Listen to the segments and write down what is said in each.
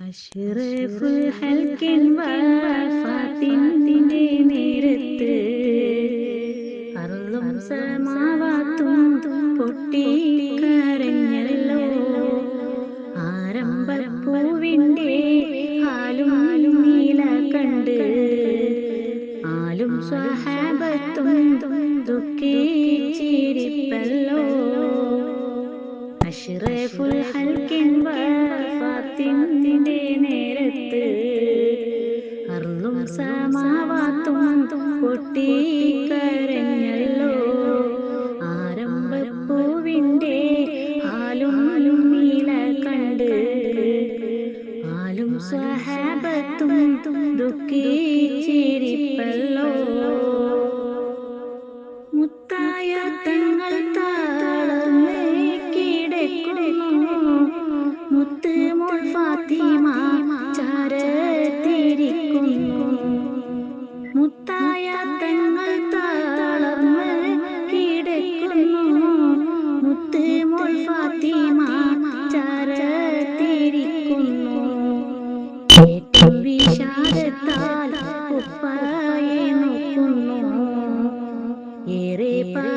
അഷ്റഫുൽ ഹൽക്കിൻ വഫാത്തിന്റെ നേരത്ത് അറുളും സമാവാത്തും പൊട്ടിക്കരഞ്ഞല്ലോ ആരംഭപ്പൂവിന്റെ ആലും നീല കണ്ട് ആലും സ്വഹാബത്തും ദുഃഖിച്ചിരിപ്പല്ലോ അഷ്റഫുൽ ഹൽക്കിൻ വഫാത്തിന്റെ സമാവാത്തും പൊട്ടിക്കരഞ്ഞല്ലോ. ആരംഭപ്പൂവിന്റെ ആലും നീല കണ്ട് ആലും സ്വഹാബത്തും ദുഃഖിച്ചിരിപ്പല്ലോ മുത്തായ തങ്ങൾ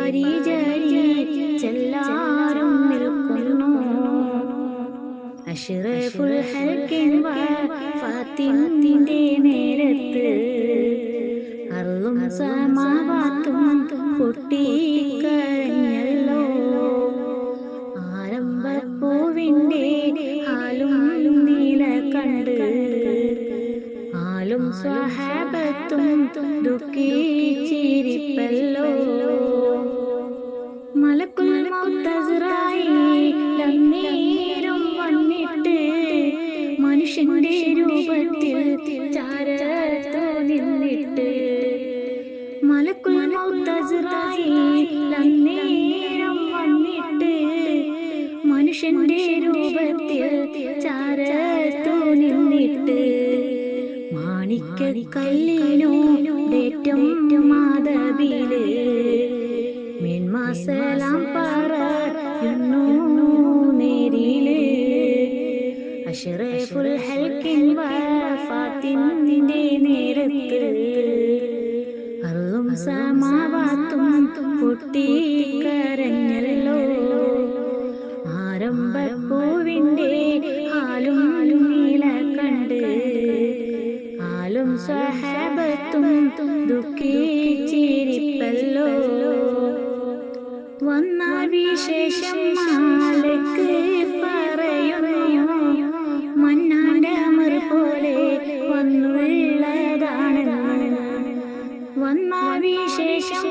ഏറെ പരിചരിച്ചെല്ലാരും നിൽക്കുന്നു. അഷ്റഫുൽ ഹൽക്കിൻ ഫാത്തിമത്തിന്റെ നേരത്ത് അറും സമാവാത്തും പൊട്ടിക്കരഞ്ഞല്ലോ. ആരംഭപ്പൂവിന്റെ ആലും നീല കണ്ട്. ആലും സ്വഹാബത്തും ദുഃഖിച്ചിരിപ്പല്ലോ. മലക്കുൽ മൗത്തസ്രായിരം വന്നിട്ട് മനുഷ്യന്റെ രൂപത്തിൽ ചാരത്തോ നിന്നിട്ട് മലക്കുൽ മൗത്തസ്രായിരം വന്നിട്ട് മനുഷ്യന്റെ രൂപത്തിൽ പൊട്ടിക്കരഞ്ഞല്ലോ ആരംഭപ്പൂവിന്റെ ആലും നീല കണ്ട്. ആലും സഹബത്തും ദുഃഖിച്ചിരിപ്പല്ലോ വന്ന വിശേഷം മാലക്ക് പറയുന്നു. മന്നാന്റെ അമർ പോലെ വന്നുള്ള വന്ന വിശേഷം